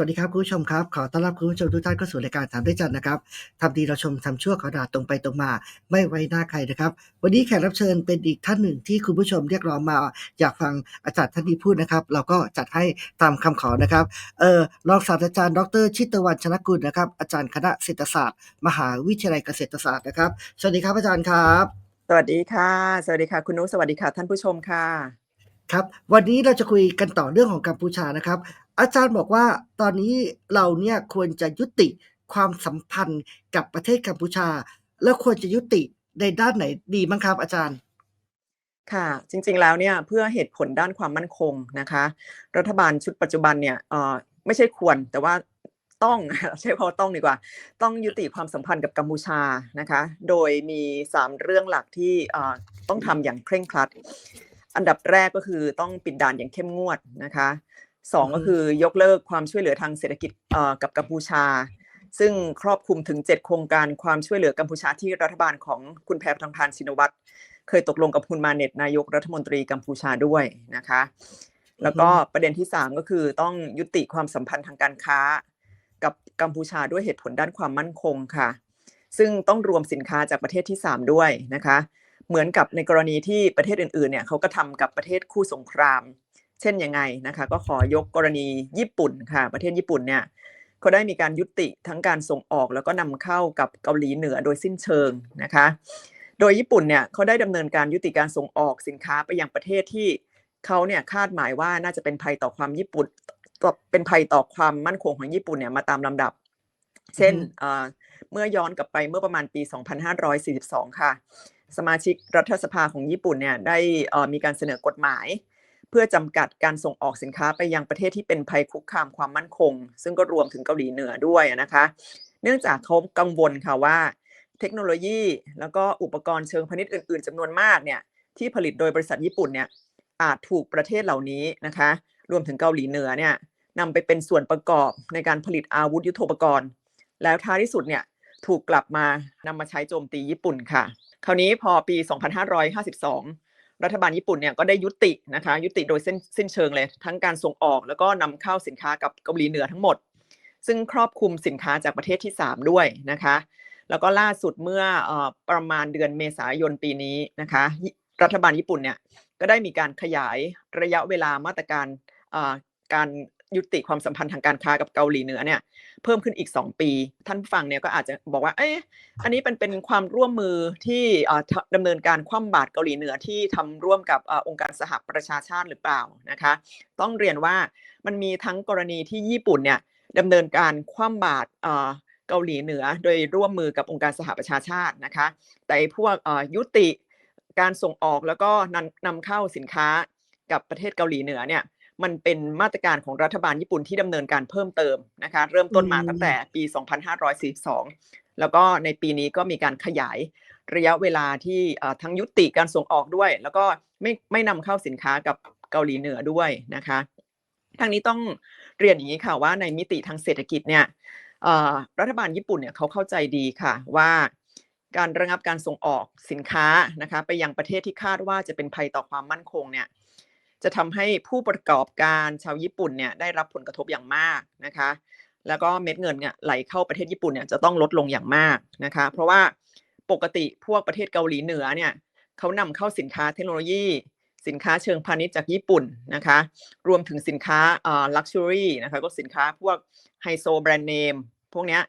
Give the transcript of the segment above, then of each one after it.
วัสดีครับคุณผู้ชมครับ ขอต้อนรับคุณผู้ชมทุกท่านเข้าสู่รายการถามด้วยจันทร์นะครับทำดีเราชมทำชั่วขอด่าตรงไปตรงมา ไม่ไว้หน้าใครนะครับ วันนี้แขกรับเชิญเป็นอีกท่านหนึ่งที่คุณผู้ชมเรียกร้องมา อยากฟังอาจารย์ท่านนี้พูดนะครับ เราก็จัดให้ตามคำขอนะครับเออรองศาสตราจารย์ ดร ชิตวันชนกุลนะครับอาจารย์คณะเศรษฐศาสตร์ มหาวิทยาลัยเกษตรศาสตร์นะครับสวัสดีครับอาจารย์ครับ สวัสดีค่ะ สวัสดีค่ะ คุณนุสวัสดีค่ะ ท่านผู้ชมค่ะครับวันนี้เราจะคุยกันต่อเรื่องของกัมพูชานะครับ อาจารย์บอกว่าตอนนี้เราเนี่ยควรจะยุติความสัมพันธ์กับประเทศกัมพูชา แล้วควรจะยุติในด้านไหนดีบ้างครับ อาจารย์ค่ะจริงๆแล้วเนี่ยเพื่อเหตุผลด้านความมั่นคงนะคะ รัฐบาลชุดปัจจุบันเนี่ยเออไม่ใช่ควรแต่ว่าต้องใช้คำว่าต้องดีกว่า ต้องยุติความสัมพันธ์กับกัมพูชานะคะ โดยมี 3 เรื่องหลักที่เออต้องทำอย่างเคร่งครัด อันดับแรกก็คือต้องปิดด่านอย่างเข้มงวดนะคะ สองอือฮึก็คือยกเลิกความช่วยเหลือทางเศรษฐกิจเอ่อกับกัมพูชา ซึ่งครอบคลุมถึง 7 โครงการความช่วยเหลือกัมพูชาที่รัฐบาลของคุณแพรทองทานชินวัตรเคยตกลงกับคุณมาเน็ตนายกรัฐมนตรีกัมพูชาด้วยนะคะ แล้วก็ประเด็นที่ 3 ก็คือต้องยุติความสัมพันธ์ทางการค้า กับกัมพูชาด้วยเหตุผลด้านความมั่นคงค่ะ ซึ่งต้องรวมสินค้าจากประเทศที่ 3 ด้วยนะคะ เหมือนกับในกรณีที่ประเทศอื่นๆเนี่ยเขาก็ทำกับประเทศคู่สงคราม เช่นยังไงนะคะก็ขอยกกรณีญี่ปุ่นค่ะ ประเทศญี่ปุ่นเนี่ยเขาได้มีการยุติทั้งการส่งออกแล้วก็นำเข้ากับเกาหลีเหนือโดยสิ้นเชิงนะคะ โดยญี่ปุ่นเนี่ยเขาได้ดำเนินการยุติการส่งออกสินค้าไปยังประเทศที่เขาเนี่ยคาดหมายว่าน่าจะเป็นภัยต่อความญี่ปุ่นต่อเป็นภัยต่อความมั่นคงของญี่ปุ่นเนี่ยมาตามลำดับ เช่นเอ่อเมื่อย้อนกลับไปเมื่อประมาณปี 2542 ค่ะ สมาชิกรัฐสภาของญี่ปุ่นเนี่ยได้เอ่อมีการเสนอกฎหมาย เพื่อจำกัดการส่งออกสินค้าไปยังประเทศที่เป็นภัยคุกคามความมั่นคง ซึ่งก็รวมถึงเกาหลีเหนือด้วยนะคะ เนื่องจากเขากังวลค่ะว่า เทคโนโลยี แล้วก็อุปกรณ์เชิงพาณิชย์อื่น ๆจำนวนมากเนี่ยที่ผลิตโดยบริษัทญี่ปุ่นเนี่ยอาจถูกประเทศเหล่านี้นะคะ รวมถึงเกาหลีเหนือเนี่ยนำไปเป็นส่วนประกอบในการผลิตอาวุธยุทโธปกรณ์ แล้วท้ายที่สุดเนี่ยถูกกลับมานำมาใช้โจมตีญี่ปุ่นค่ะ คราวนี้พอปี 2552 รัฐบาลญี่ปุ่นเนี่ยก็ได้ยุตินะคะยุติโดยสิ้นสิ้นเชิงเลย ทั้งการส่งออกแล้วก็นำเข้าสินค้ากับเกาหลีเหนือทั้งหมด ซึ่งครอบคลุมสินค้าจากประเทศที่ 3 ด้วยนะคะ แล้วก็ล่าสุดเมื่อประมาณเดือนเมษายนปีนี้นะคะ รัฐบาลญี่ปุ่นเนี่ยก็ได้มีการขยายระยะเวลามาตรการการ ยุติความสัมพันธ์ทางการค้ากับเกาหลีเหนือเนี่ยเพิ่มขึ้นอีก 2 ปี ท่านฟังเนี่ยก็อาจจะบอกว่าเอ๊ะอันนี้เป็นเป็นความร่วมมือที่เอ่อทำดำเนินการคว่ำบาตรเกาหลีเหนือที่ทำร่วมกับองค์การสหประชาชาติหรือเปล่านะคะ ต้องเรียนว่ามันมีทั้งกรณีที่ญี่ปุ่นเนี่ยดำเนินการคว่ำบาตรเกาหลีเหนือ โดยร่วมมือกับองค์การสหประชาชาตินะคะ แต่พวกยุติการส่งออกแล้วก็นำเข้าสินค้ากับประเทศเกาหลีเหนือเนี่ย มันเป็นมาตรการของรัฐบาลญี่ปุ่นที่ดำเนินการเพิ่มเติมนะคะเริ่มต้นมาอืมตั้งแต่ปี 2542 แล้วก็ในปีนี้ก็มีการขยายระยะเวลาที่เอ่อทั้งยุติการส่งออกด้วย แล้วก็ไม่ไม่นำเข้าสินค้ากับเกาหลีเหนือด้วยนะคะทางนี้ต้องเรียนอย่างนี้ค่ะว่าในมิติทางเศรษฐกิจเนี่ยเอ่อรัฐบาลญี่ปุ่นเนี่ยเขาเข้าใจดีค่ะว่าการระงับการส่งออกสินค้านะคะไปยังประเทศที่คาดว่าจะเป็นภัยต่อความมั่นคงเนี่ย จะทำให้ผู้ประกอบการชาวญี่ปุ่นเนี่ยได้รับผลกระทบอย่างมากนะคะ แล้วก็เม็ดเงินเนี่ยไหลเข้าประเทศญี่ปุ่นเนี่ยจะต้องลดลงอย่างมากนะคะ เพราะว่าปกติพวกประเทศเกาหลีเหนือเนี่ยเขานำเข้าสินค้าเทคโนโลยี สินค้าเชิงพาณิชย์จากญี่ปุ่นนะคะ รวมถึงสินค้าเอ่อลักชัวรี่นะคะก็สินค้าพวกไฮโซแบรนด์เนมพวกเนี้ย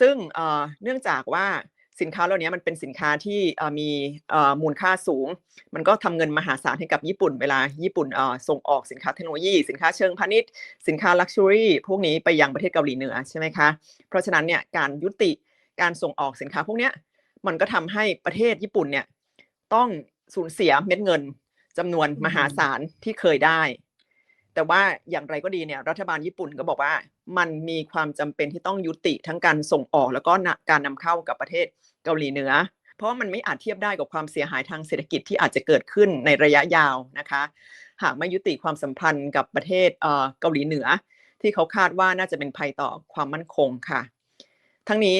ซึ่งเอ่อเนื่องจากว่า สินค้าเหล่านี้มันเป็นสินค้าที่มีมูลค่าสูง มันก็ทำเงินมหาศาลให้กับญี่ปุ่นเวลาญี่ปุ่นส่งออกสินค้าเทคโนโลยี สินค้าเชิงพาณิชย์ สินค้าลักชัวรี่พวกนี้ไปยังประเทศเกาหลีเหนือใช่ไหมคะ เพราะฉะนั้นเนี่ยการยุติการส่งออกสินค้าพวกนี้มันก็ทำให้ประเทศญี่ปุ่นเนี่ยต้องสูญเสียเม็ดเงินจำนวนมหาศาลที่เคยได้ แต่ว่าอย่างไรก็ดีเนี่ยรัฐบาลญี่ปุ่นก็บอกว่ามันมีความจำเป็นที่ต้องยุติทั้งการส่งออกแล้วก็การนำเข้ากับประเทศเกาหลีเหนือ เพราะว่ามันไม่อาจเทียบได้กับความเสียหายทางเศรษฐกิจที่อาจจะเกิดขึ้นในระยะยาวนะคะ หากไม่ยุติความสัมพันธ์กับประเทศเกาหลีเหนือ ที่เขาคาดว่าน่าจะเป็นภัยต่อความมั่นคงค่ะ ทั้งนี้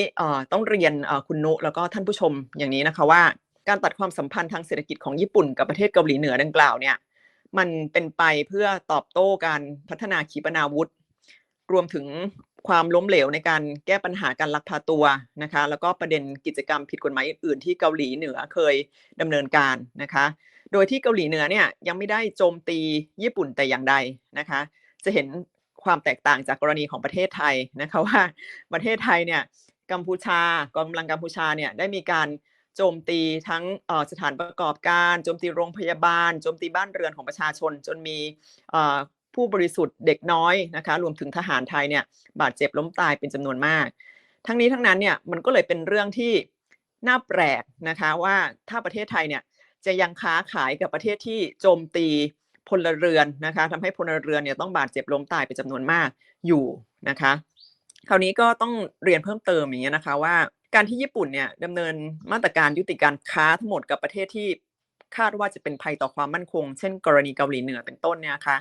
ต้องเรียนคุณนุแล้วก็ท่านผู้ชมอย่างนี้นะคะว่า การตัดความสัมพันธ์ทางเศรษฐกิจของญี่ปุ่นกับประเทศเกาหลีเหนือดังกล่าวเนี่ย มันเป็นไปเพื่อตอบโต้การพัฒนาขีปนาวุธ รวมถึงความล้มเหลวในการแก้ปัญหาการลักพาตัวนะคะ แล้วก็ประเด็นกิจกรรมผิดกฎหมายอื่นๆที่เกาหลีเหนือเคยดำเนินการนะคะ โดยที่เกาหลีเหนือเนี่ยยังไม่ได้โจมตีญี่ปุ่นแต่อย่างใดนะคะ จะเห็นความแตกต่างจากกรณีของประเทศไทยนะคะว่าประเทศไทยเนี่ยกัมพูชากองกำลังกัมพูชาเนี่ยได้มีการ โจมตีทั้งสถานประกอบการโจมตีโรงพยาบาลโจมตีบ้านเรือนของประชาชน จนมีผู้บริสุทธิ์เด็กน้อยนะคะรวมถึงทหารไทยเนี่ยบาดเจ็บล้มตายเป็นจำนวนมาก ทั้งนี้ทั้งนั้นเนี่ยมันก็เลยเป็นเรื่องที่น่าแปลกนะคะว่าถ้าประเทศไทยเนี่ยจะยังค้าขายกับประเทศที่โจมตีพลเรือนนะคะทำให้พลเรือนเนี่ยต้องบาดเจ็บล้มตายเป็นจำนวนมากอยู่นะคะ คราวนี้ก็ต้องเรียนเพิ่มเติมอย่างเงี้ยนะคะว่าการที่ญี่ปุ่นเนี่ยดำเนินมาตรการยุติการค้าทั้งหมดกับประเทศที่คาดว่าจะเป็นภัยต่อความมั่นคง เช่น กรณีเกาหลีเหนือเป็นต้นเนี่ยนะคะ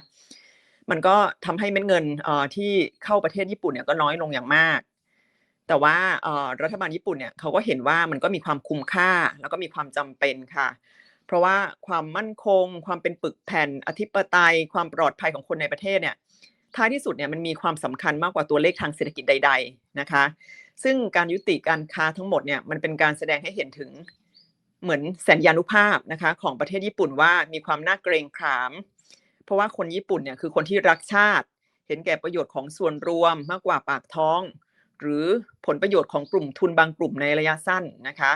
มันก็ทำให้เม็ดเงินเอ่อที่เข้าประเทศญี่ปุ่นเนี่ยก็น้อยลงอย่างมาก แต่ว่าเอ่อรัฐบาลญี่ปุ่นเนี่ยเขาก็เห็นว่ามันก็มีความคุ้มค่าแล้วก็มีความจำเป็นค่ะ เพราะว่าความมั่นคง ความเป็นปึกแผ่นอธิปไตย ความปลอดภัยของคนในประเทศเนี่ยท้ายที่สุดเนี่ยมันมีความสำคัญมากกว่าตัวเลขทางเศรษฐกิจใด ๆนะคะ ซึ่งการยุติการค้าทั้งหมดเนี่ยมันเป็นการแสดงให้เห็นถึงเหมือนสัญญานุภาพนะคะของประเทศญี่ปุ่นว่ามีความน่าเกรงขาม เพราะว่าคนญี่ปุ่นเนี่ยคือคนที่รักชาติ เห็นแก่ประโยชน์ของส่วนรวมมากกว่าปากท้อง หรือผลประโยชน์ของกลุ่มทุนบางกลุ่มในระยะสั้นนะคะ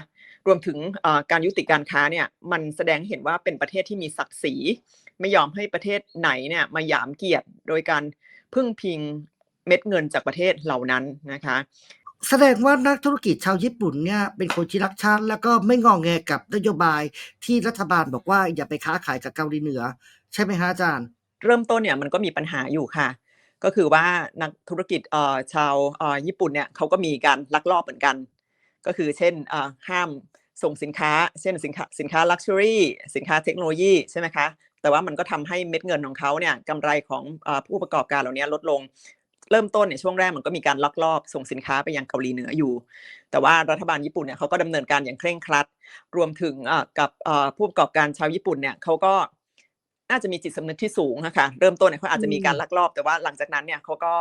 รวมถึงการยุติการค้าเนี่ยมันแสดงให้เห็นว่าเป็นประเทศที่มีศักดิ์ศรี ไม่ยอมให้ประเทศไหนเนี่ยมาหยามเกียรติโดยการพึ่งพิงเม็ดเงินจากประเทศเหล่านั้นนะคะ แสดงว่านักธุรกิจชาวญี่ปุ่นเนี่ยเป็นคนที่รักชาติ แล้วก็ไม่งองแงกับนโยบายที่รัฐบาลบอกว่า อย่าไปค้าขายกับเกาหลีเหนือ ใช่ไหมฮะอาจารย์ เริ่มต้นเนี่ยมันก็มีปัญหาอยู่ค่ะ ก็คือว่านักธุรกิจเอ่อชาวเอ่อญี่ปุ่นเนี่ยเขาก็มีการลักลอบเหมือนกัน ก็คือเช่นเอ่อห้ามส่งสินค้า เช่นสินค้าสินค้าลักชัวรี่สินค้าเทคโนโลยีใช่ไหมคะแต่ว่ามันก็ทำให้เม็ดเงินของเขาเนี่ยกำไรของผู้ประกอบการเหล่านี้ลดลง เริ่มต้นเนี่ยช่วงแรกมันก็มีการลักลอบส่งสินค้าไปยังเกาหลีเหนืออยู่ แต่ว่ารัฐบาลญี่ปุ่นเนี่ยเขาก็ดำเนินการอย่างเคร่งครัด รวมถึงกับผู้ประกอบการชาวญี่ปุ่นเนี่ยเขาก็น่าจะมีจิตสำนึกที่สูงนะคะเริ่มต้นเนี่ยเขาอาจจะมีการลักลอบ แต่ว่าหลังจากนั้นเนี่ยเขาก็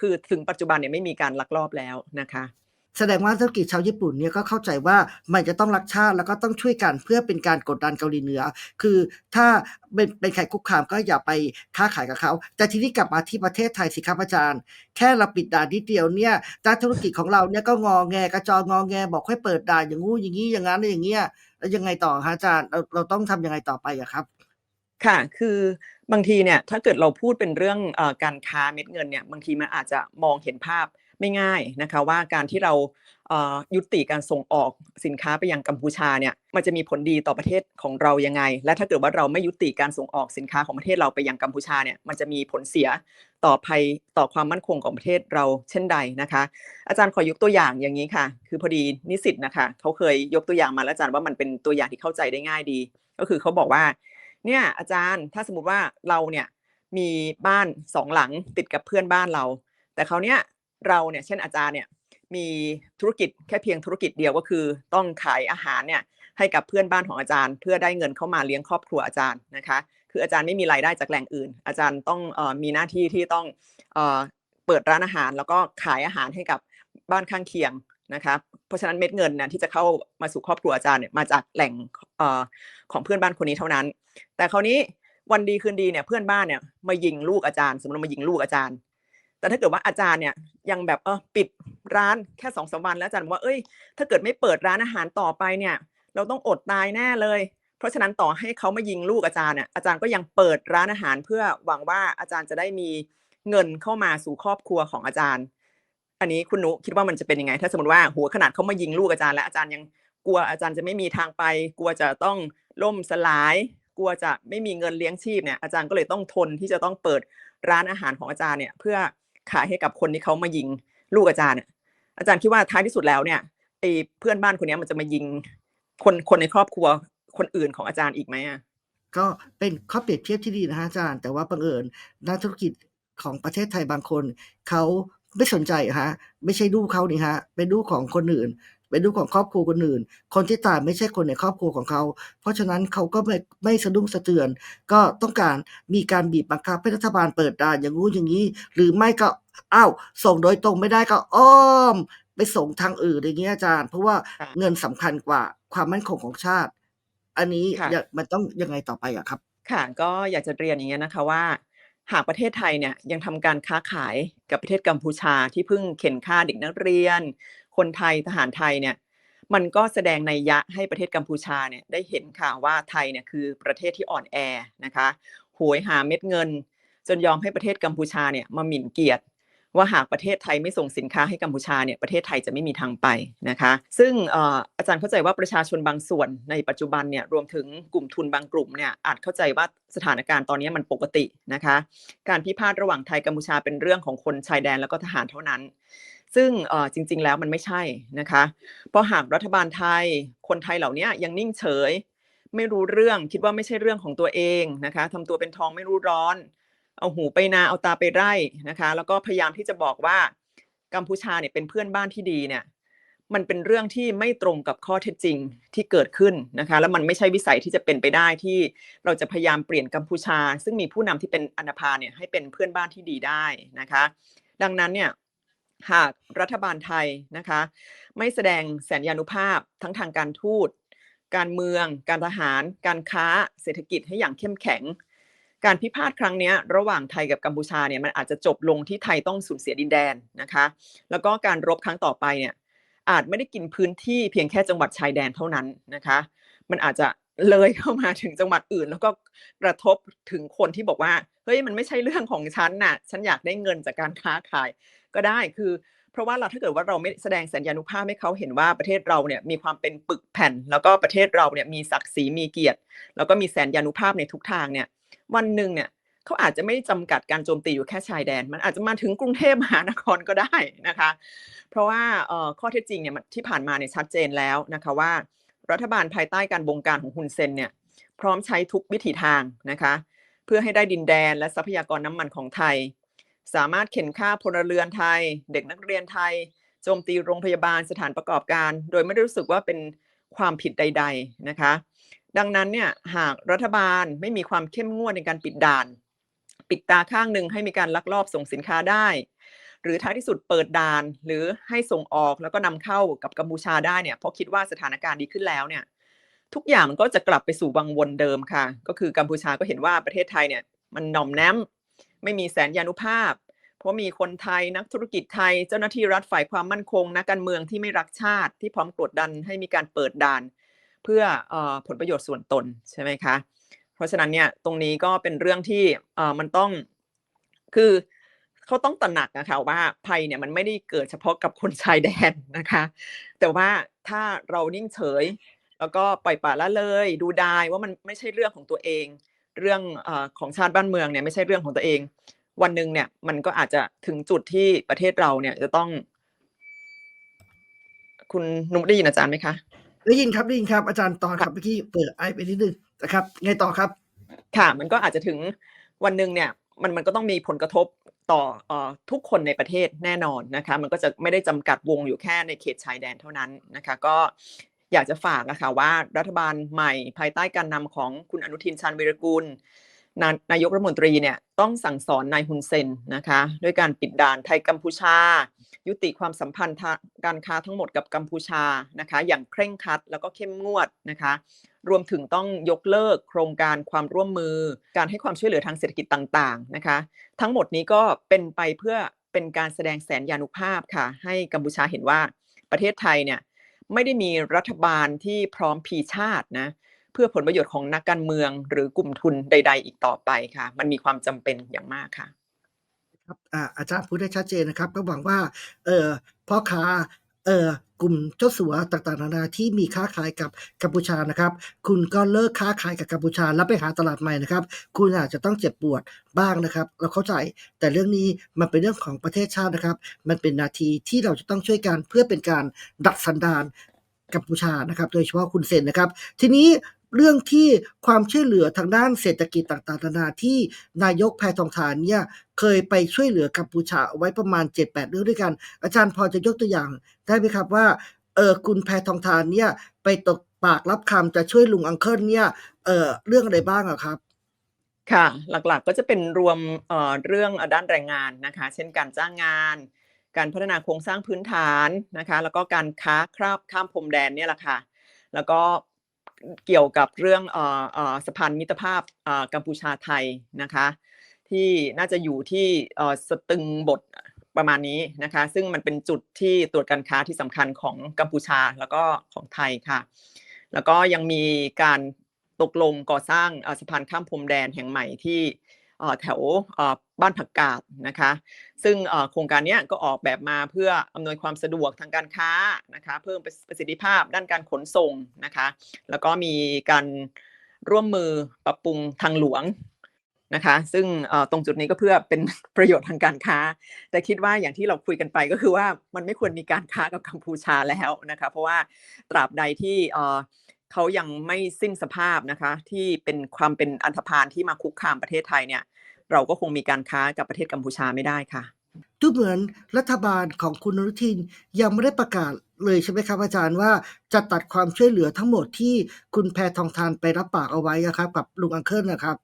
คือถึงปัจจุบันเนี่ยไม่มีการลักลอบแล้วนะคะ แสดงว่าธุรกิจชาวญี่ปุ่นเนี่ยก็เข้าใจว่ามันจะต้องรักชาติแล้วก็ต้องช่วยกันเพื่อเป็นการกดดันเกาหลีเหนือ คือถ้าเป็นเป็นใครคุกคามก็อย่าไปค้าขายกับเขา แต่ทีนี้กลับมาที่ประเทศไทยสิครับอาจารย์ แค่เราปิดด่านนิดเดียวเนี่ยนักธุรกิจของเราเนี่ยก็งอแงกระจองงอแงบอกให้เปิดด่านอย่างงู้อย่างงี้อย่างนั้นอย่างเงี้ยแล้วยังไงต่อฮะอาจารย์เราเราต้องทำยังไงต่อไปอะครับ ค่ะ คือบางทีเนี่ยถ้าเกิดเราพูดเป็นเรื่องอการค้าเม็ดเงินเนี่ยบางทีมันอาจจะมองเห็นภาพ ไม่ง่ายนะคะว่าการที่เรายุติการส่งออกสินค้าไปยังกัมพูชาเนี่ยมันจะมีผลดีต่อประเทศของเรายังไง และถ้าเกิดว่าเราไม่ยุติการส่งออกสินค้าของประเทศเราไปยังกัมพูชาเนี่ยมันจะมีผลเสียต่อภัยต่อความมั่นคงของประเทศเราเช่นใดนะคะ อาจารย์ขอยกตัวอย่างอย่างนี้ค่ะ คือพอดีนิสิตนะคะเขาเคยยกตัวอย่างมาแล้วอาจารย์ว่ามันเป็นตัวอย่างที่เข้าใจได้ง่ายดี ก็คือเขาบอกว่าเนี่ยอาจารย์ถ้าสมมติว่าเราเนี่ยมีบ้านสองหลังติดกับเพื่อนบ้านเรา แต่เขาเนี้ย เราเนี่ยเช่นอาจารย์เนี่ยมีธุรกิจแค่เพียงธุรกิจเดียวก็คือ ต้องขายอาหารเนี่ยให้กับเพื่อนบ้านของอาจารย์ เพื่อได้เงินเข้ามาเลี้ยงครอบครัวอาจารย์นะคะคืออาจารย์ไม่มีรายได้จากแหล่งอื่น อาจารย์ต้องออมีหน้าที่ที่ต้องเอ่อเปิดร้านอาหาร แล้วก็ขายอาหารให้กับบ้านข้างเคียงนะครับเพราะฉะนั้นเม็ดเงินเนี่ยที่จะเข้ามาสู่ครอบครัวอาจารย์เนี่ยมาจากแหล่งออของเพื่อนบ้านคนนี้เท่านั้น แต่คราวนี้วันดีคืนดีเนี่ยเพื่อนบ้านเนี่ยมายิงลูกอาจารย์ สมมติมายิงลูกอาจารย์ แต่ถ้าเกิดว่าอาจารย์เนี่ยยังแบบเออปิดร้านแค่สองสามวันแล้วอาจารย์ว่าเอ้ย ถ้าเกิดไม่เปิดร้านอาหารต่อไปเนี่ย เราต้องอดตายแน่เลย เพราะฉะนั้นต่อให้เขามายิงลูกอาจารย์เนี่ยอาจารย์ก็ยังเปิดร้านอาหารเพื่อหวังว่าอาจารย์จะได้มีเงินเข้ามาสู่ครอบครัวของอาจารย์ อันนี้คุณนุคิดว่ามันจะเป็นยังไง ถ้าสมมติว่าหัวขนาดเขามายิงลูกอาจารย์แล้วอาจารย์ยังกลัวอาจารย์จะไม่มีทางไป กลัวจะต้องล่มสลาย กลัวจะไม่มีเงินเลี้ยงชีพเนี่ยอาจารย์ก็เลยต้องทนที่จะต้องเปิดร้านอาหารของอาจารย์เนี่ยเพื่อ ขายให้กับคนที่เขามายิงลูกอาจารย์อาจารย์คิดว่าท้ายที่สุดแล้วเนี่ยไอ้เพื่อนบ้านคนนี้มันจะมายิงคนคนในครอบครัวคนอื่นของอาจารย์อีกไหมอะก็เป็นข้อเปรียบเทียบที่ดีนะฮะอาจารย์ แต่ว่าบังเอิญนักธุรกิจของประเทศไทยบางคนเขาไม่สนใจฮะ ไม่ใช่ลูกเขานี่ฮะ เป็นลูกของคนอื่น เป็นลูกของครอบครัวคนอื่น คนที่ตายไม่ใช่คนในครอบครัวของเขา เพราะฉะนั้นเขาก็ไม่ไม่สะดุ้งสะเทือน ก็ต้องการมีการบีบบังคับให้รัฐบาลเปิดด่านอย่างงู้นอย่างนี้ หรือไม่ก็อ้าวส่งโดยตรงไม่ได้ก็อ้อม ไปส่งทางอื่นอย่างเงี้ยอาจารย์ เพราะว่าค่ะเงินสำคัญกว่าความมั่นคงของชาติ อันนี้ค่ะอย่ามันต้องยังไงต่อไปอะครับ?ค่ะก็อยากจะเรียนอย่างเงี้ยนะคะว่าหากประเทศไทยเนี่ยยังทำการค้าขายกับประเทศกัมพูชาที่เพิ่งเข็นฆ่าเด็กนักเรียน คนไทยทหารไทยเนี่ยมันก็แสดงนัยยะให้ประเทศกัมพูชาเนี่ยได้เห็นค่ะว่าไทยเนี่ยคือประเทศที่อ่อนแอนะคะโหยหาเม็ดเงิน จนยอมให้ประเทศกัมพูชาเนี่ยมาหมิ่นเกียรติ ว่าหากประเทศไทยไม่ส่งสินค้าให้กัมพูชาเนี่ยประเทศไทยจะไม่มีทางไปนะคะ ซึ่งเอ่ออาจารย์เข้าใจว่าประชาชนบางส่วนในปัจจุบันเนี่ยรวมถึงกลุ่มทุนบางกลุ่มเนี่ยอาจเข้าใจว่าสถานการณ์ตอนนี้มันปกตินะคะ การพิพาทระหว่างไทยกัมพูชาเป็นเรื่องของคนชายแดนแล้วก็ทหารเท่านั้น ซึ่งจริง ๆ แล้วมันไม่ใช่นะคะ เพราะหากรัฐบาลไทย คนไทยเหล่านี้ยังนิ่งเฉย ไม่รู้เรื่องคิดว่าไม่ใช่เรื่องของตัวเองนะคะทำตัวเป็นทองไม่รู้ร้อน เอาหูไปนาเอาตาไปไร่นะคะ แล้วก็พยายามที่จะบอกว่ากัมพูชาเนี่ยเป็นเพื่อนบ้านที่ดีเนี่ยมันเป็นเรื่องที่ไม่ตรงกับข้อเท็จจริงที่เกิดขึ้นนะคะแล้วมันไม่ใช่วิสัยที่จะเป็นไปได้ที่เราจะพยายามเปลี่ยนกัมพูชา ซึ่งมีผู้นำที่เป็นอนธพาเนี่ยให้เป็นเพื่อนบ้านที่ดีได้นะคะ ดังนั้นเนี่ย หากรัฐบาลไทยนะคะ ไม่แสดงแสนยานุภาพทั้งทางการทูต การเมือง การทหาร การค้า เศรษฐกิจให้อย่างเข้มแข็ง การพิพาทครั้งนี้ระหว่างไทยกับกัมพูชาเนี่ยมันอาจจะจบลงที่ไทยต้องสูญเสียดินแดนนะคะ แล้วก็การรบครั้งต่อไปเนี่ยอาจไม่ได้กินพื้นที่เพียงแค่จังหวัดชายแดนเท่านั้นนะคะ มันอาจจะเลยเข้ามาถึงจังหวัดอื่น แล้วก็กระทบถึงคนที่บอกว่าเฮ้ยมันไม่ใช่เรื่องของฉันน่ะ ฉันอยากได้เงินจากการค้าขาย ก็ได้คือเพราะว่าเราถ้าเกิดว่าเราไม่แสดงสัญญานุภาพให้เขาเห็นว่าประเทศเราเนี่ยมีความเป็นปึกแผ่น แล้วก็ประเทศเราเนี่ยมีศักดิ์ศรีมีเกียรติ แล้วก็มีแสนยานุภาพในทุกทางเนี่ยวันหนึ่งเนี่ยเขาอาจจะไม่จำกัดการโจมตีอยู่แค่ชายแดน มันอาจจะมาถึงกรุงเทพมหานครก็ได้นะคะ เพราะว่าข้อเท็จจริงเนี่ยที่ผ่านมาเนี่ยชัดเจนแล้วนะคะว่า รัฐบาลภายใต้การบงการของฮุนเซนเนี่ยพร้อมใช้ทุกวิถีทางนะคะ เพื่อให้ได้ดินแดนและทรัพยากรน้ำมันของไทย สามารถเข็นฆ่าพลเรือนไทย เด็กนักเรียนไทย โจมตีโรงพยาบาลสถานประกอบการ โดยไม่ได้รู้สึกว่าเป็นความผิดใด ๆนะคะ ดังนั้นเนี่ยหากรัฐบาลไม่มีความเข้มงวดในการปิดด่าน ปิดตาข้างหนึ่งให้มีการลักลอบส่งสินค้าได้ หรือท้ายที่สุดเปิดด่าน หรือให้ส่งออกแล้วก็นำเข้ากับกัมพูชาได้เนี่ยเพราะคิดว่าสถานการณ์ดีขึ้นแล้วเนี่ยทุกอย่างมันก็จะกลับไปสู่วังวนเดิมค่ะ ก็คือกัมพูชาก็เห็นว่าประเทศไทยเนี่ยมันหน่อมแนม ไม่มีแสนยานุภาพ เพราะมีคนไทยนักธุรกิจไทย เจ้าหน้าที่รัฐฝ่ายความมั่นคงนักการเมืองที่ไม่รักชาติที่พร้อมกดดันให้มีการเปิดด่าน เพื่ออผลประโยชน์ส่วนตนใช่ไหมคะเพราะฉะนั้นเนี่ยตรงนี้ก็เป็นเรื่องที่มันต้องคือเขาต้องตระหนักนะคะว่าภัยเนี่ยมันไม่ได้เกิดเฉพาะกับคนชายแดนนะคะ แต่ว่าถ้าเรานิ่งเฉย แล้วก็ปล่อยปละละเลย ดูดายว่ามันไม่ใช่เรื่องของตัวเอง เรื่องเอ่อของชาติบ้านเมืองเนี่ยไม่ใช่เรื่องของตัวเอง วันหนึ่งเนี่ยมันก็อาจจะถึงจุดที่ประเทศเราเนี่ยจะต้อง คุณนุ้ได้ยินอาจารย์ไหมคะ?ได้ยินครับได้ยินครับอาจารย์ต่อคค่รัะบเมื่อกี้เปิดไอไปนิดหนึ่งนะครับไงต่อครับ?ค่ะ มันก็อาจจะถึงวันหนึ่งเนี่ย มันมันก็ต้องมีผลกระทบต่อเอ่อทุกคนในประเทศแน่นอนนะคะ มันก็จะไม่ได้จำกัดวงอยู่แค่ในเขตชายแดนเท่านั้นนะคะ ก็ อยากจะฝากอะค่ะว่ารัฐบาลใหม่ภายใต้การนำของคุณอนุทินชาญวีรกูลนานายกรัฐมนตรีเนี่ยต้องสั่งสอนนายฮุนเซนนะคะด้วยการปิดด่านไทยกัมพูชา ยุติความสัมพันธ์การค้าทั้งหมดกับกัมพูชานะคะอย่างเคร่งครัดแล้วก็เข้มงวดนะคะรวมถึงต้องยกเลิกโครงการความร่วมมือ การให้ความช่วยเหลือทางเศรษฐกิจต่างๆนะคะทั้งหมดนี้ก็เป็นไปเพื่อเป็นการแสดงแสนยานุภาพค่ะให้กัมพูชาเห็นว่าประเทศไทยเนี่ย ไม่ได้มีรัฐบาลที่พร้อมพีชาตินะเพื่อผลประโยชน์ของนักการเมืองหรือกลุ่มทุนใด ๆ อีกต่อไปค่ะ มันมีความจำเป็นอย่างมากค่ะครับอาจารย์พูดได้ชัดเจนนะครับ ก็หวังว่าเออพ่อค้า เอ่อกลุ่มเจ้าสัวต่างๆนานาที่มีค้าขายกับกัมพูชานะครับ คุณก็เลิกค้าขายกับกัมพูชาแล้วไปหาตลาดใหม่นะครับ คุณอาจจะต้องเจ็บปวดบ้างนะครับ เราเข้าใจแต่เรื่องนี้มันเป็นเรื่องของประเทศชาตินะครับ มันเป็นนาทีที่เราจะต้องช่วยกันเพื่อเป็นการดัดสันดานกัมพูชานะครับ โดยเฉพาะคุณเซนนะครับ ทีนี้ เรื่องที่ความช่วยเหลือทางด้านเศรษฐกิจต่างๆนานาที่นายกแพทองธารเนี่ยเคยไปช่วยเหลือกัมพูชาไว้ประมาณ 7-8 เรื่องด้วยกัน อาจารย์พอจะยกตัวอย่างได้ไหมครับว่าเออคุณแพทองทานเนี่ยไปตกปากรับคำจะช่วยลุงอังเคิลเนี่ยเออเรื่องอะไรบ้างอะครับค่ะ หลักๆก็จะเป็นรวมเอ่อเรื่องด้านแรงงานนะคะ เช่นการจ้างงาน การพัฒนาโครงสร้างพื้นฐานนะคะ แล้วก็การค้าคราบข้ามพรมแดนเนี่ยแหละค่ะ แล้วก็ เกี่ยวกับเรื่องอ่อเอ่อสะพานมิตรภาพอ่อกัมพูชาไทยนะคะ ที่น่าจะอยู่ที่อ่อสตึงบทประมาณนี้นะคะ ซึ่งมันเป็นจุดที่ตรวจการค้าที่สำคัญของกัมพูชาแล้วก็ของไทยค่ะ แล้วก็ยังมีการตกลงก่อสร้างอ่อสะพานข้ามพรมแดนแห่งใหม่ที่ แถวบ้านผักกาดนะคะ ซึ่งโครงการนี้ก็ออกแบบมาเพื่ออำนวยความสะดวกทางการค้านะคะเพิ่มประสิทธิภาพด้านการขนส่งนะคะแล้วก็มีการร่วมมือปรับปรุงทางหลวงนะคะซึ่งตรงจุดนี้ก็เพื่อเป็นประโยชน์ทางการค้า แต่คิดว่าอย่างที่เราคุยกันไปก็คือว่ามันไม่ควรมีการค้ากับกัมพูชาแล้วนะคะเพราะว่าตราบใดที่เขายังไม่สิ้นสภาพนะคะที่เป็นความเป็นอันธพาลที่มาคุกคามประเทศไทยเนี่ย เราก็คงมีการค้ากับประเทศกัมพูชาไม่ได้ค่ะ ดูเหมือนรัฐบาลของคุณอนุทินยังไม่ได้ประกาศเลยใช่ไหมครับอาจารย์ว่าจะตัดความช่วยเหลือทั้งหมดที่คุณแพทองทานไปรับปากเอาไว้อะครับ กับลุงอังเคิลนะครับ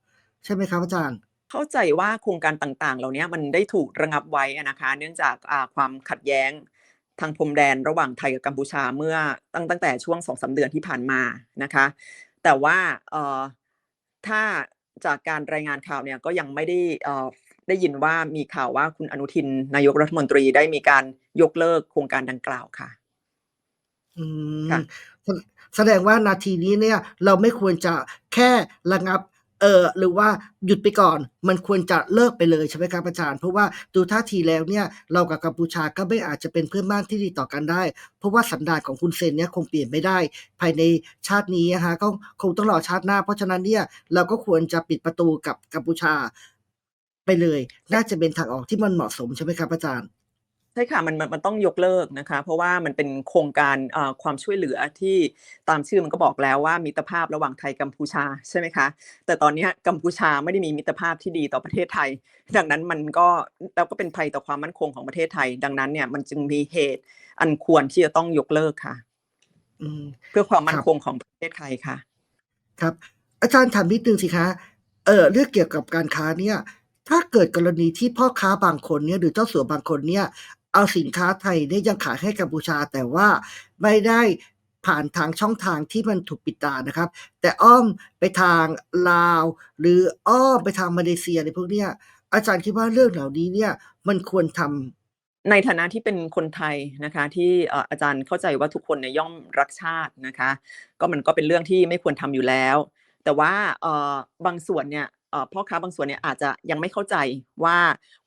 ใช่ไหมครับอาจารย์เข้าใจว่าโครงการต่างๆ เหล่านี้มันได้ถูกระงับไว้นะคะ เนื่องจากความขัดแย้งทางพรมแดนระหว่างไทยกับกัมพูชาเมื่อตั้งตั้งแต่ช่วงสองสาเดือนที่ผ่านมานะคะ แต่ว่าถ้า จากการรายงานข่าวเนี่ยก็ยังไม่ได้เอ่อได้ยินว่ามีข่าวว่าคุณอนุทินนายกรัฐมนตรีได้มีการยกเลิกโครงการดังกล่าวค่ะอืมค่ะแสแสดงว่านาทีนี้เนี่ย เราไม่ควรจะแค่ระงับ เออหรือว่าหยุดไปก่อนมันควรจะเลิกไปเลยใช่ไหมครับอาจารย์เพราะว่าดูท่าทีแล้วเนี่ยเรากับกัมพูชาก็ไม่อาจจะเป็นเพื่อนบ้านที่ดีต่อกันได้ เพราะว่าสันดานของคุณเซนเนี่ยคงเปลี่ยนไม่ได้ ภายในชาตินี้นะคะก็คงต้องรอชาติหน้า เพราะฉะนั้นเนี่ยเราก็ควรจะปิดประตูกับกัมพูชาไปเลย น่าจะเป็นทางออกที่มันเหมาะสมใช่ไหมครับอาจารย์ ช่ค่ะมันมันมันต้องยกเลิกนะคะ เพราะว่ามันเป็นโครงการเอ่อความช่วยเหลือที่ตามชื่อมันก็บอกแล้วว่ามิตรภาพระหว่างไทยกัมพูชาใช่ไหมคะ แต่ตอนเนี้ยกัมพูชาไม่ได้มีมิตรภาพที่ดีต่อประเทศไทย ดังนั้นมันก็แล้วก็เป็นภัยต่อความมั่นคงของประเทศไทย ดังนั้นเนี่ยมันจึงมีเหตุอันควรที่จะต้องยกเลิกค่ะอืมเพื่อความมั่คนรับคงของประเทศไทยค่ะ ครับ อาจารย์ถามนิดนึงสิคะเออเรื่องเกี่ยวกับการค้าเนี่ยถ้าเกิดกรณีที่พ่อค้าบางคนเนี่ยหรือเจ้าสัวบางคนเนี่ย เอาสินค้าไทยเนี่ยยังขายให้กัมพูชา แต่ว่าไม่ได้ผ่านทางช่องทางที่มันถูกปิดตานะครับ แต่อ้อมไปทางลาว หรืออ้อมไปทางมาเลเซียในพวกเนี้ยอาจารย์คิดว่าเรื่องเหล่านี้เนี่ยมันควรทำในฐานะที่เป็นคนไทยนะคะที่อาจารย์เข้าใจว่าทุกคนเนี่ยย่อมรักชาตินะคะ ก็มันก็เป็นเรื่องที่ไม่ควรทำอยู่แล้ว แต่ว่าเอ่อบางส่วนเนี่ย พ่อค้าบางส่วนเนี่ยอาจจะยังไม่เข้าใจว่า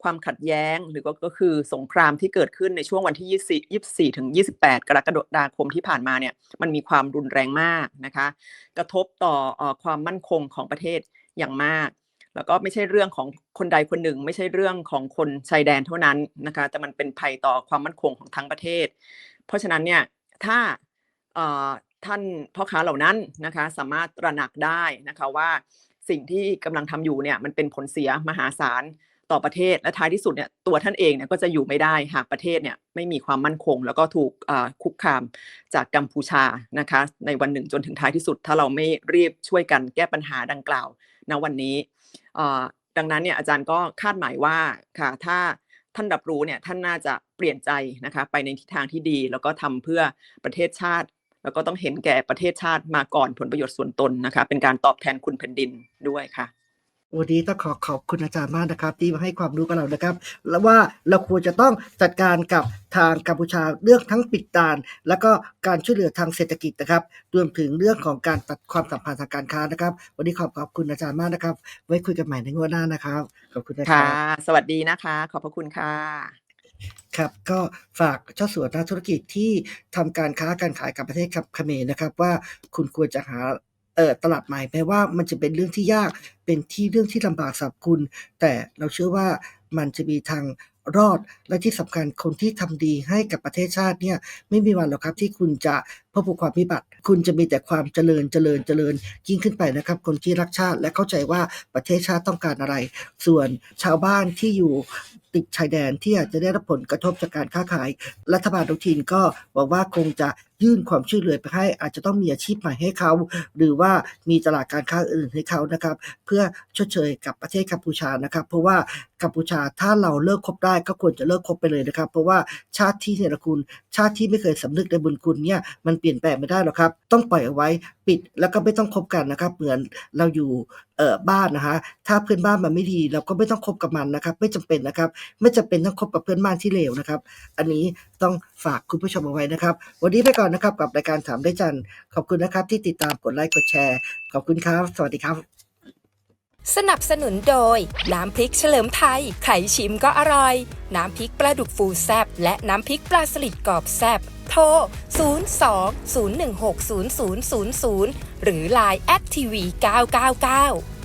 ความขัดแย้งหรือก็คือสงครามที่เกิดขึ้นในช่วงวันที่24 24 ถึง 28 กรกฎาคมที่ผ่านมาเนี่ยมันมีความรุนแรงมากนะคะ กระทบต่อความมั่นคงของประเทศอย่างมาก แล้วก็ไม่ใช่เรื่องของคนใดคนหนึ่ง ไม่ใช่เรื่องของคนชายแดนเท่านั้นนะคะแต่มันเป็นภัยต่อความมั่นคงของทั้งประเทศ เพราะฉะนั้นเนี่ยถ้าท่านพ่อค้าเหล่านั้นนะคะสามารถตระหนักได้นะคะว่า สิ่งที่กำลังทำอยู่เนี่ยมันเป็นผลเสียมหาศาลต่อประเทศและท้ายที่สุดเนี่ยตัวท่านเองเนี่ยก็จะอยู่ไม่ได้หากประเทศเนี่ยไม่มีความมั่นคง แล้วก็ถูกคุกคามจากกัมพูชานะคะ ในวันหนึ่งจนถึงท้ายที่สุด ถ้าเราไม่รีบช่วยกันแก้ปัญหาดังกล่าวณวันนี้ดังนั้นเนี่ยอาจารย์ก็คาดหมายว่าค่ะถ้าท่านรับรู้เนี่ยท่านน่าจะเปลี่ยนใจนะคะไปในทิศทางที่ดี แล้วก็ทำเพื่อประเทศชาติ แล้วก็ต้องเห็นแก่ประเทศชาติมาก่อนผลประโยชน์ส่วนตนนะคะ เป็นการตอบแทนคุณแผ่นดินด้วยค่ะวันนี้ต้องขอขอบคุณอาจารย์มากนะครับ ที่มาให้ความรู้กับเรานะครับ แล้วว่าเราควรจะต้องจัดการกับทางกัมพูชาเรื่องทั้งปิดด่าน แล้วก็การช่วยเหลือทางเศรษฐกิจนะครับรวมถึงเรื่องของการตัดความสัมพันธ์ทางการค้านะครับ วันนี้ขอบขอบคุณอาจารย์มากนะครับ ไว้คุยกันใหม่ในงวดหน้านะครับขอบคุณนะคค่ะรับสวัสดีนะคะ ขอบพระคุณค่ะ ครับก็ฝากเจ้าสัวนักธุรกิจที่ทำการค้าการขายกับประเทศกับเขมรนะครับ ว่าคุณควรจะหาเออตลาดใหม่แม้ว่ามันจะเป็นเรื่องที่ยากเป็นที่เรื่องที่ลำบากสำหรับคุณ แต่เราเชื่อว่ามันจะมีทางรอดและที่สำคัญคนที่ทำดีให้กับประเทศชาติเนี่ยไม่มีวันหรอกครับที่คุณจะพบกับความวิบัติ คุณจะมีแต่ความเจริญเจริญเจริญยิ่งขึ้นไปนะครับ คนที่รักชาติและเข้าใจว่าประเทศชาติต้องการอะไร ส่วนชาวบ้านที่อยู่ติดชายแดนที่อาจจะได้รับผลกระทบจากการค้าขาย รัฐบาลท้องถิ่นก็บอกว่าคงจะยื่นความช่วยเหลือไปให้ อาจจะต้องมีอาชีพใหม่ให้เขา หรือว่ามีตลาดการค้าอื่นให้เขานะครับ เพื่อชดเชยกับประเทศกัมพูชานะครับ เพราะว่ากัมพูชาถ้าเราเลิกคบได้ก็ควรจะเลิกคบไปเลยนะครับ เพราะว่าชาติที่เนรคุณชาติที่ไม่เคยสำนึกในบุญคุณเนี่ยมันเปลี่ยนแปลงไม่ได้หรอกครับ ต้องปล่อยเอาไว้ปิดแล้วก็ไม่ต้องคบกันนะครับ เหมือนเราอยู่เอ่อบ้านนะคะถ้าเพื่อนบ้านมันไม่ดี เราก็ไม่ต้องคบกับมันนะครับ ไม่จำเป็นนะครับ ไม่จำเป็นต้องคบกับเพื่อนบ้านที่เลวนะครับ อันนี้ต้องฝากคุณผู้ชมเอาไว้นะครับ วันนี้ไปก่อนนะครับกับรายการถามได้จันขอบคุณนะครับ ที่ติดตามกดไลค์กดแชร์ ขอบคุณครับ สวัสดีครับ สนับสนุนโดย น้ำพริกเฉลิมไทยใครชิมก็อร่อย น้ำพริกปลาดุกฟูแซบและน้ำพริกปลาสลิดกรอบแซบ โทร 02 016 0000 หรือ Line แอดทีวี999